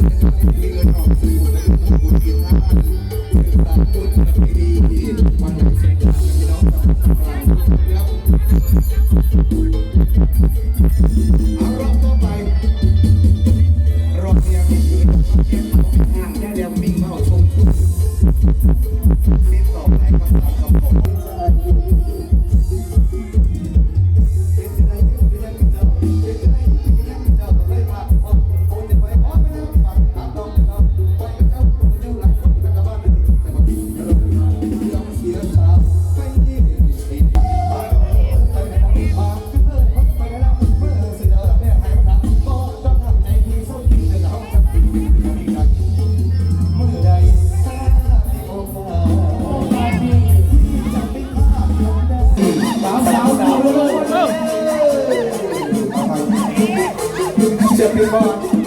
รอบต่อไปรอบเดียวมีห่างแค่เดียวมีมาชมติดต่อไปครับครับผม Bye.